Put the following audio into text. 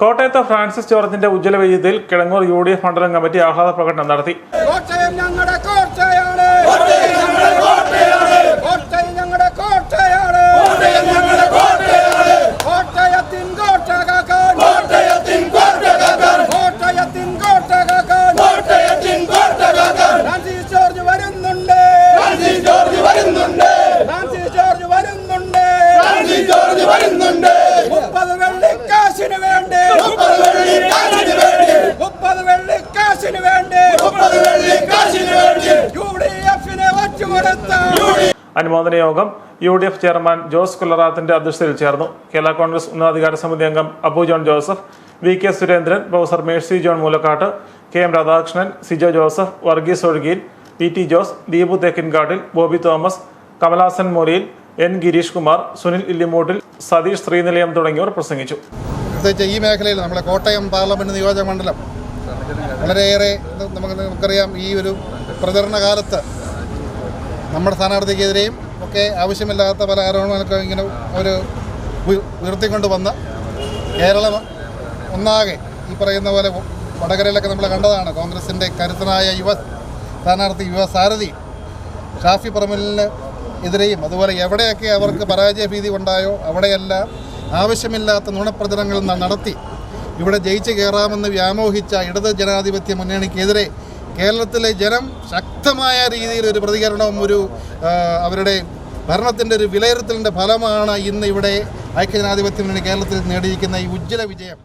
കോട്ടയത്ത് ഫ്രാൻസിസ് ജോർജിന്റെ ഉജ്ജ്വല വിജയത്തിൽ കിഴങ്ങൂർ യു ഡി എഫ് മണ്ഡലം കമ്മിറ്റി ആഹ്ലാദ പ്രകടനം നടത്തി. വെള്ളിക്കാശിന് വേണ്ടി? മുപ്പത് വെള്ളിക്കാശിന് വേണ്ടി? യു ഡി എഫിനെ വച്ചുകൊടുത്ത അനുമോദന യോഗം U D F chairman Jose കുലറാത്തിന്റെ അധ്യക്ഷതയിൽ ചേർന്നു. കേരള കോൺഗ്രസ് ഉന്നതാധികാര സമിതി അംഗം Abu John Joseph V K Surendran professor Mercy John Moolakkattu K M Radhakrishnan Sijo Joseph Varghese Ozhukayil P T Jose Deepu Thekkinkattil Boby Thomas Kamalasan Moriyil N Girish Kumar Sunil Illimoottil Satheesh Sreenilayam തുടങ്ങിയവർ പ്രസംഗിച്ചു. പ്രത്യേകിച്ച് ഈ മേഖലയിൽ നമ്മുടെ Kottayam parliament നിയോജക മണ്ഡലം വളരെയേറെ നമുക്ക് നമുക്കറിയാം ഈ ഒരു പ്രചരണ കാലത്ത് നമ്മുടെ സ്ഥാനാർത്ഥിക്കെതിരെയും ഒക്കെ ആവശ്യമില്ലാത്ത പല ആരോപണങ്ങളൊക്കെ ഇങ്ങനെ ഒരു ഉയ- ഉയർത്തിക്കൊണ്ട് വന്ന് കേരളം ഒന്നാകെ ഈ പറയുന്ന പോലെ വടകരയിലൊക്കെ നമ്മൾ കണ്ടതാണ്. കോൺഗ്രസിന്റെ കരുത്തനായ യുവ സ്ഥാനാർത്ഥി യുവ സാരഥി ഷാഫി പറമ്പലിന് എതിരെയും അതുപോലെ എവിടെയൊക്കെ അവർക്ക് പരാജയ ഭീതി ഉണ്ടായോ അവിടെയെല്ലാം ആവശ്യമില്ലാത്ത നുണപ്രചരണങ്ങൾ നടത്തി. ഇവിടെ ജയിച്ച് കയറാമെന്ന് വ്യാമോഹിച്ച ഇടത് ജനാധിപത്യ മുന്നണിക്കെതിരെ കേരളത്തിലെ ജനം ശക്തമായ രീതിയിൽ ഒരു പ്രതികരണവും ഒരു അവരുടെ ഭരണത്തിന്റെ ഒരു വിലയിരുത്തലിന്റെ ഫലമാണ് ഇന്ന് ഇവിടെ ഐക്യജനാധിപത്യ മുന്നണി കേരളത്തിൽ നേടിയിരിക്കുന്ന ഈ ഉജ്ജ്വല വിജയം.